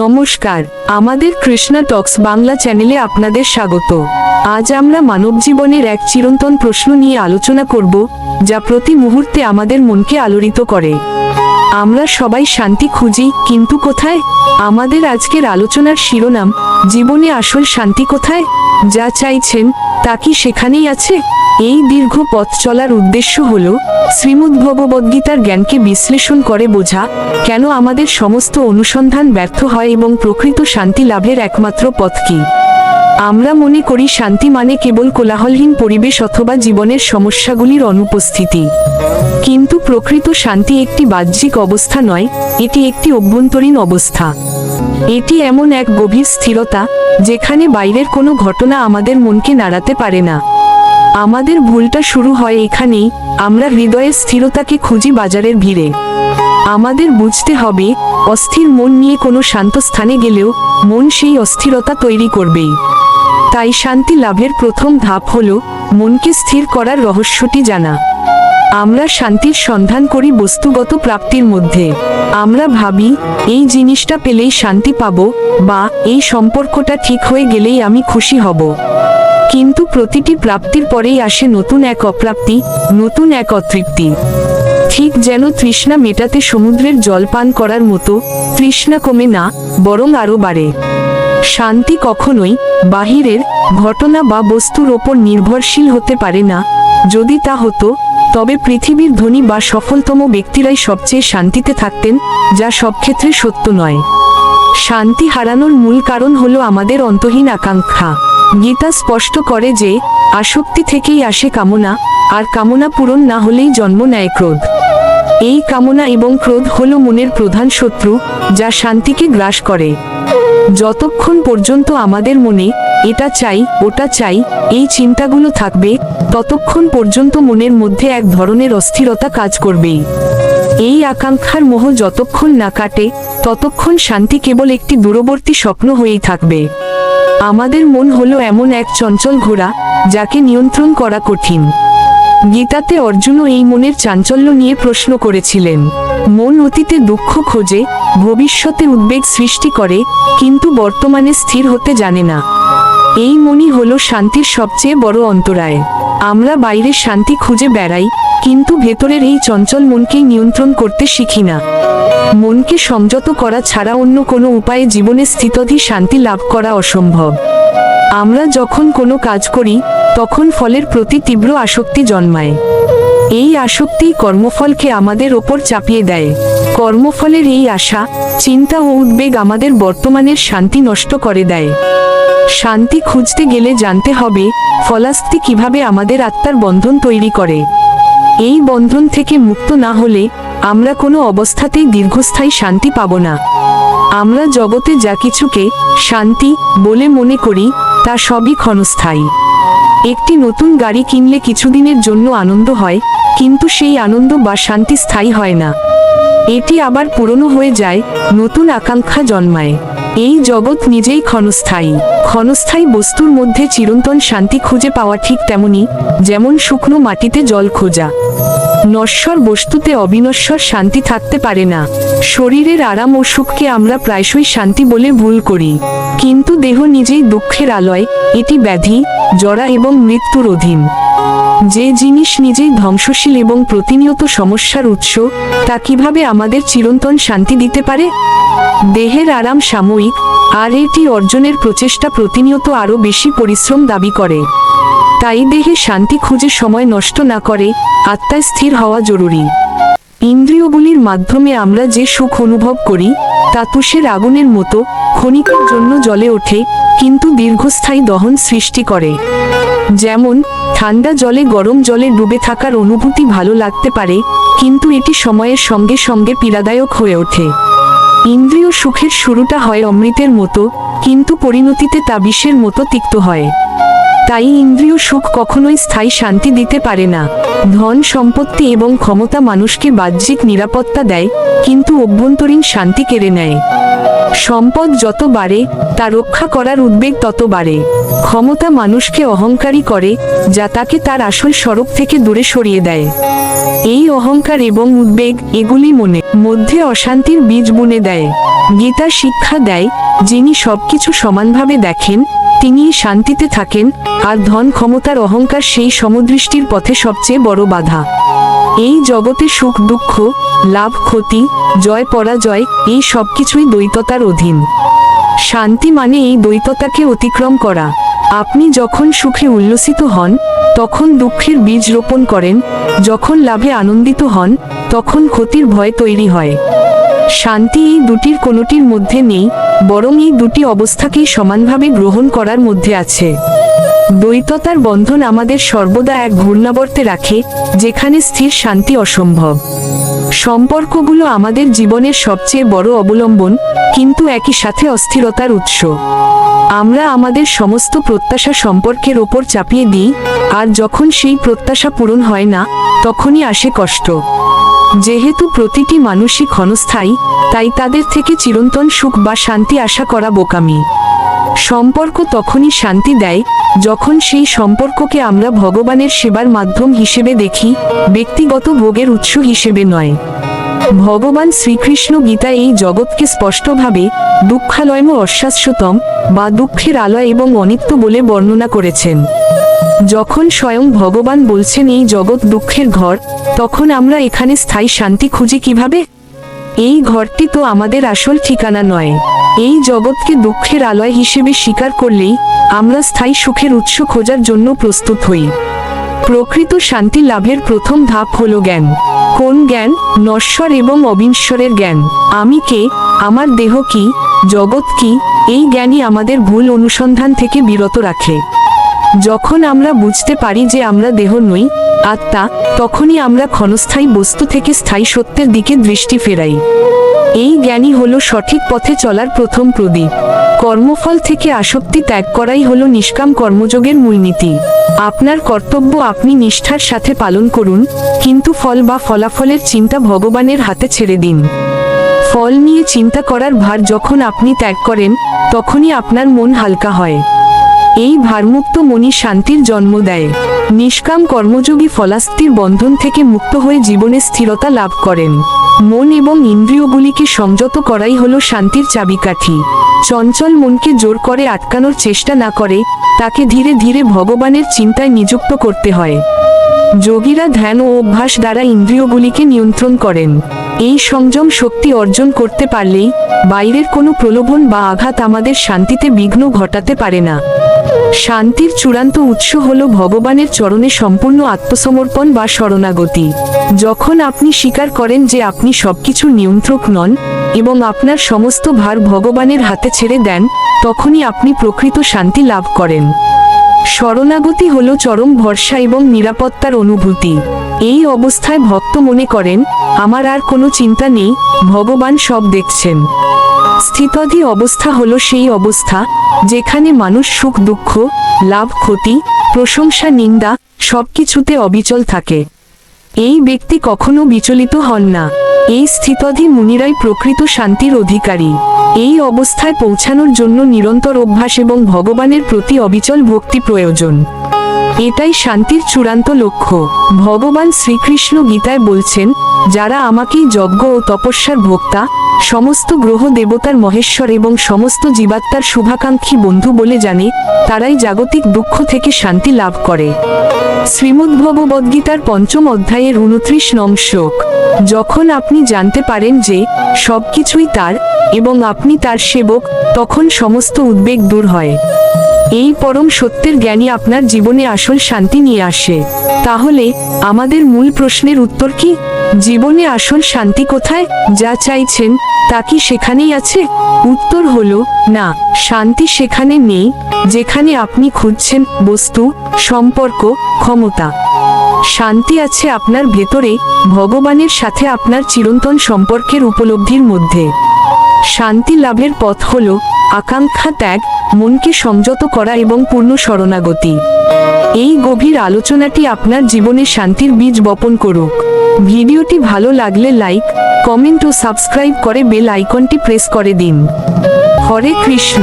নমস্কার, আমাদের কৃষ্ণা টক্স বাংলা চ্যানেলে আপনাদের স্বাগত। আজ আমরা মানব জীবনের এক চিরন্তন প্রশ্ন নিয়ে আলোচনা করব, যা প্রতি মুহূর্তে আমাদের মনকে আলোড়িত করে। আমরা সবাই শান্তি খুঁজি, কিন্তু কোথায়? আমাদের আজকের আলোচনার শিরোনাম, জীবনে আসল শান্তি কোথায়? যা চাইছেন তা কি সেখানেই আছে? এই দীর্ঘ পথ চলার উদ্দেশ্য হল শ্রীমদ্ ভগবদ্গীতার জ্ঞানকে বিশ্লেষণ করে বোঝা কেন আমাদের সমস্ত অনুসন্ধান ব্যর্থ হয় এবং প্রকৃত শান্তি লাভের একমাত্র পথ কি। আমরা মনে করি শান্তি মানে কেবল কোলাহলহীন পরিবেশ অথবা জীবনের সমস্যাগুলির অনুপস্থিতি। কিন্তু প্রকৃত শান্তি একটি বাহ্যিক অবস্থা নয়, এটি একটি অভ্যন্তরীণ অবস্থা। এটি এমন এক গভীর স্থিরতা, যেখানে বাইরের কোনো ঘটনা আমাদের মনকে নাড়াতে পারে না। আমাদের ভুলটা শুরু হয় এখানেই, আমরা হৃদয়ের স্থিরতাকে খুঁজি বাজারের ভিড়ে। আমাদের বুঝতে হবে, অস্থির মন নিয়ে কোনো শান্ত স্থানে গেলেও মন সেই অস্থিরতা তৈরি করবেই। তাই শান্তি লাভের প্রথম ধাপ হল মনকে স্থির করার রহস্যটি জানা। আমরা শান্তির সন্ধান করি বস্তুগত প্রাপ্তির মধ্যে। আমরা ভাবি, এই জিনিসটা পেলেই শান্তি পাব বা এই সম্পর্কটা ঠিক হয়ে গেলেই আমি খুশি হব। কিন্তু প্রতিটি প্রাপ্তির পরেই আসে নতুন এক অপ্রাপ্তি, নতুন এক অতৃপ্তি। ঠিক যেন তৃষ্ণা মেটাতে সমুদ্রের জল পান করার মতো তৃষ্ণা কমে না, বরং আরও বাড়ে। শান্তি কখনোই বাহিরের ঘটনা বা বস্তুর ওপর নির্ভরশীল হতে পারে না। যদি তা হতো, তবে পৃথিবীর ধনী বা সফলতম ব্যক্তিরাই সবচেয়ে শান্তিতে থাকতেন, যা সব ক্ষেত্রে সত্য নয়। শান্তি হারানোর মূল কারণ হলো আমাদের অন্তহীন আকাঙ্ক্ষা। গীতা স্পষ্ট করে যে, আসক্তি থেকেই আসে কামনা, আর কামনা পূরণ না হলেই জন্ম নেয় ক্রোধ। এই কামনা এবং ক্রোধ হল মনের প্রধান শত্রু, যা শান্তিকে গ্রাস করে। যতক্ষণ পর্যন্ত আমাদের মনে এটা চাই, ওটা চাই, এই চিন্তাগুলো থাকবে, ততক্ষণ পর্যন্ত মনের মধ্যে এক ধরনের অস্থিরতা কাজ করবে। এই আকাঙ্ক্ষার মোহ যতক্ষণ না কাটে, ততক্ষণ শান্তি কেবল একটি দূরবর্তী স্বপ্ন হয়েই থাকবে। আমাদের মন হলো এমন এক চঞ্চল ঘোড়া, যাকে নিয়ন্ত্রণ করা কঠিন। গীতাতে অর্জুনও এই মনের চাঞ্চল্য নিয়ে প্রশ্ন করেছিলেন। মন অতীতে দুঃখ খোঁজে, ভবিষ্যতে উদ্বেগ সৃষ্টি করে, কিন্তু বর্তমানে স্থির হতে জানে না। এই মনই হলো শান্তির সবচেয়ে বড় অন্তরায়। আমরা বাইরে শান্তি খুঁজে বেড়াই, কিন্তু ভেতরের এই চঞ্চল মনকেই নিয়ন্ত্রণ করতে শিখি না। মনকে সংযত করা ছাড়া অন্য কোনো উপায়ে জীবনে স্থিতধি শান্তি লাভ করা অসম্ভব। আমরা যখন কোনো কাজ করি, তখন ফলের প্রতি তীব্র আসক্তি জন্মায়। এই আসক্তি কর্মফলকে আমাদের ওপর চাপিয়ে দেয়। কর্মফলের এই আশা, চিন্তা ও উদ্বেগ আমাদের বর্তমানের শান্তি নষ্ট করে দেয়। শান্তি খুঁজতে গেলে জানতে হবে, ফলাস্তি কীভাবে আমাদের আত্মার বন্ধন তৈরি করে। এই বন্ধন থেকে মুক্ত না হলে, আমরা কোনো অবস্থাতেই দীর্ঘস্থায়ী শান্তি পাব না। আমরা জগতে যা কিছুকে শান্তি বলে মনে করি, তা সবই ক্ষণস্থায়ী। একটি নতুন গাড়ি কিনলে কিছুদিনের জন্য আনন্দ হয়, কিন্তু সেই আনন্দ বা শান্তি স্থায়ী হয় না। এটি আবার পুরনো হয়ে যায়, নতুন আকাঙ্ক্ষা জন্মায়। এই জগৎ নিজেই ক্ষণস্থায়ী। ক্ষণস্থায়ী বস্তুর মধ্যে চিরন্তন শান্তি খুঁজে পাওয়া ঠিক তেমনি যেমন শুকনো মাটিতে জল খোঁজা। নশ্বর বস্তুতে অবিনশ্বর শান্তি থাকতে পারে না। শরীরের আরাম ও সুখকে আমরা প্রায়শই শান্তি বলে ভুল করি। কিন্তু দেহ নিজেই দুঃখের আলয়, এটি ব্যাধি, জরা এবং মৃত্যুর অধীন। যে জিনিস নিজেই ধ্বংসশীল এবং প্রতিনিয়ত সমস্যার উৎস, তা কীভাবে আমাদের চিরন্তন শান্তি দিতে পারে? দেহের আরাম সাময়িক, আর এটি অর্জনের প্রচেষ্টা প্রতিনিয়ত আরও বেশি পরিশ্রম দাবি করে। তাই দেহে শান্তি খুঁজে সময় নষ্ট না করে, আত্মায় স্থির হওয়া জরুরি। ইন্দ্রিয়গুলির মাধ্যমে আমরা যে সুখ অনুভব করি, তা তুষের আগুনের মতো, ক্ষণিকের জন্য জ্বলে ওঠে, কিন্তু দীর্ঘস্থায়ী দহন সৃষ্টি করে। যেমন, ঠান্ডা জলে গরম জলে ডুবে থাকার অনুভূতি ভালো লাগতে পারে, কিন্তু এটি সময়ের সঙ্গে সঙ্গে পীড়াদায়ক হয়ে ওঠে। ইন্দ্রিয় সুখের শুরুটা হয় অমৃতের মতো, কিন্তু পরিণতিতে তা বিষের মতো তিক্ত হয়। তাই ইন্দ্রিয় সুখ কখনোই স্থায়ী শান্তি দিতে পারে না। ধন, সম্পত্তি এবং ক্ষমতা মানুষকে বাহ্যিক নিরাপত্তা দেয়, কিন্তু অভ্যন্তরীণ শান্তি কেড়ে নেয়। সম্পদ যত বাড়ে, তা রক্ষা করার উদ্বেগ তত বাড়ে। ক্ষমতা মানুষকে অহংকারী করে, যা তাকে তার আসল স্বরূপ থেকে দূরে সরিয়ে দেয়। এই অহংকার এবং উদ্বেগ এগুলি মনে, মধ্যে অশান্তির বীজ বুনে দেয়। গীতা শিক্ষা দেয়, যিনি সবকিছু সমানভাবে দেখেন তিনি শান্তিতে থাকেন, আর ধন ক্ষমতার অহংকার সেই সমদৃষ্টির পথে সবচেয়ে বড় বাধা। এই জগতে সুখ, দুঃখ, লাভ, ক্ষতি, জয়, পরাজয়, এই সবকিছুই দ্বৈততার অধীন। শান্তি মানে এই দ্বৈততাকে অতিক্রম করা। আপনি যখন সুখে উল্লসিত হন, তখন দুঃখের বীজ রোপণ করেন, যখন লাভে আনন্দিত হন, তখন ক্ষতির ভয় তৈরি হয়। শান্তি এই দুটির কোনোটির মধ্যে নেই, বরং এই দুটি অবস্থাকেই সমানভাবে গ্রহণ করার মধ্যে আছে। দ্বৈততার বন্ধন আমাদের সর্বদা এক ঘূর্ণাবর্তে রাখে, যেখানে স্থির শান্তি অসম্ভব। সম্পর্কগুলো আমাদের জীবনের সবচেয়ে বড় অবলম্বন, কিন্তু একই সাথে অস্থিরতার উৎস। আমরা আমাদের সমস্ত প্রত্যাশা সম্পর্কের ওপর চাপিয়ে দিই, আর যখন সেই প্রত্যাশা পূরণ হয় না, তখনই আসে কষ্ট। যেহেতু প্রতিটি মানুষই ক্ষণস্থায়ী, তাই তাদের থেকে চিরন্তন সুখ বা শান্তি আশা করা বোকামি। সম্পর্ক তখনই শান্তি দেয়, যখন সেই সম্পর্ককে আমরা ভগবানের সেবার মাধ্যম হিসেবে দেখি, ব্যক্তিগত ভোগের উৎস হিসেবে নয়। ভগবান শ্রীকৃষ্ণ গীতা এই জগৎকে স্পষ্টভাবে দুঃখালয়ম অশ্বাস্যতম বা দুঃখের আলয় এবং অনিত্য বলে বর্ণনা করেছেন। যখন স্বয়ং ভগবান বলছেন এই জগৎ দুঃখের ঘর, তখন আমরা এখানে স্থায়ী শান্তি খুঁজি কীভাবে? এই ঘরটি তো আমাদের আসল ঠিকানা নয়। এই জগৎকে দুঃখের আলয় হিসেবে স্বীকার করলেই আমরা স্থায়ী সুখের উৎস খোঁজার জন্য প্রস্তুত হই। প্রকৃত শান্তি লাভের প্রথম ধাপ হল জ্ঞান। কোন জ্ঞান? নশ্বর এবং অবিনশ্বরের জ্ঞান। আমি কে? আমার দেহ কি? জগৎ কি? এই জ্ঞানই আমাদের ভুল অনুসন্ধান থেকে বিরত রাখে। যখন আমরা বুঝতে পারি যে আমরা দেহ নই, আত্মা, তখনই আমরা ক্ষণস্থায়ী বস্তু থেকে স্থায়ী সত্যের দিকে দৃষ্টি ফেরাই। এই জ্ঞানই হলো সঠিক পথে চলার প্রথম প্রদীপ। কর্মফল থেকে আসক্তি ত্যাগ করাই হলো নিষ্কাম কর্মযোগের মূলনীতি আপনার কর্তব্য আপনি নিষ্ঠার সাথে পালন করুন, কিন্তু ফল বা ফলাফলের চিন্তা ভগবানের হাতে ছেড়ে দিন। ফল নিয়ে চিন্তা করার ভার যখন আপনি ত্যাগ করেন, তখনই আপনার মন হালকা হয়। এই ভারমুক্ত মনি শান্তির জন্ম দেয়। নিষ্কাম কর্মযোগী ফলাস্তির বন্ধন থেকে মুক্ত হয়ে জীবনে স্থিরতা লাভ করেন। মন এবং ইন্দ্রিয়গুলিকে সংযত করাই হলো শান্তির চাবিকাঠি। চঞ্চল মনকে জোর করে আটকানোর চেষ্টা না করে, তাকে ধীরে ধীরে ভগবানের চিন্তায় নিযুক্ত করতে হয়। যোগীরা ধ্যান ও অভ্যাস দ্বারা ইন্দ্রিয়গুলিকে নিয়ন্ত্রণ করেন। এই সংযম শক্তি অর্জন করতে পারলেই বাইরের কোনো প্রলোভন বা আঘাত আমাদের শান্তিতে বিঘ্ন ঘটাতে পারে না। শান্তির চূড়ান্ত উৎস হল ভগবানের চরণে সম্পূর্ণ আত্মসমর্পণ বা শরণাগতি। যখন আপনি স্বীকার করেন যে আপনি সবকিছু নিয়ন্ত্রক নন এবং আপনার সমস্ত ভার ভগবানের হাতে ছেড়ে দেন, তখনই আপনি প্রকৃত শান্তি লাভ করেন। শরণাগতি হল চরম ভরসা এবং নিরাপত্তার অনুভূতি। এই অবস্থায় ভক্ত মনে করেন আমার আর কোনো চিন্তা নেই, ভগবান সব দেখছেন। স্থিতধি অবস্থা হলো সেই অবস্থা, যেখানে মানুষ সুখ, দুঃখ, লাভ, ক্ষতি, প্রশংসা, নিন্দা, সবকিছুতে অবিচল থাকে। এই ব্যক্তি কখনো বিচলিত হন না। এই স্থিতধি মুনিরাই প্রকৃত শান্তির অধিকারী। এই অবস্থায় পৌঁছানোর জন্য নিরন্তর অভ্যাস এবং ভগবানের প্রতি অবিচল ভক্তি প্রয়োজন। এটাই শান্তির চূড়ান্ত লক্ষ্য। ভগবান শ্রীকৃষ্ণ গীতায় বলছেন যারা আমাকেই যজ্ঞ ও তপস্যার ভোক্তা সমস্ত গ্রহ দেবতার মহেশ্বর এবং সমস্ত জীবাত্মার শুভাকাঙ্ক্ষী বন্ধু বলে জানে, তারাই জাগতিক দুঃখ থেকে শান্তি লাভ করে। শ্রীমদ্ভগবদ্গীতার পঞ্চম অধ্যায়ের উনত্রিশ নং শ্লোক। যখন আপনি জানতে পারেন যে, সবকিছুই তার এবং আপনি তার সেবক, তখন সমস্ত উদ্বেগ দূর হয়। এই পরম সত্যের জ্ঞানই আপনার জীবনে আসল শান্তি নিয়ে আসে। তাহলে, আমাদের মূল প্রশ্নের উত্তর কি? জীবনে আসল শান্তি কোথায়? যা চাইছেন, তা কি সেখানেই আছে? উত্তর হল, না, শান্তি সেখানে নেই, যেখানে আপনি খুঁজছেন বস্তু, সম্পর্ক, ক্ষমতা। শান্তি আছে আপনার ভেতরে, ভগবানের সাথে আপনার চিরন্তন সম্পর্কের উপলব্ধির মধ্যে। শান্তি লাভের পথ হল আকাঙ্ক্ষা ত্যাগ, মনকে সংযত করা এবং পূর্ণ শরণাগতি। এই গভীর আলোচনাটি আপনার জীবনে শান্তির বীজ বপন করুক। ভিডিওটি ভালো লাগলে লাইক, কমেন্ট ও সাবস্ক্রাইব করে বেল আইকনটি প্রেস করে দিন। হরে কৃষ্ণ।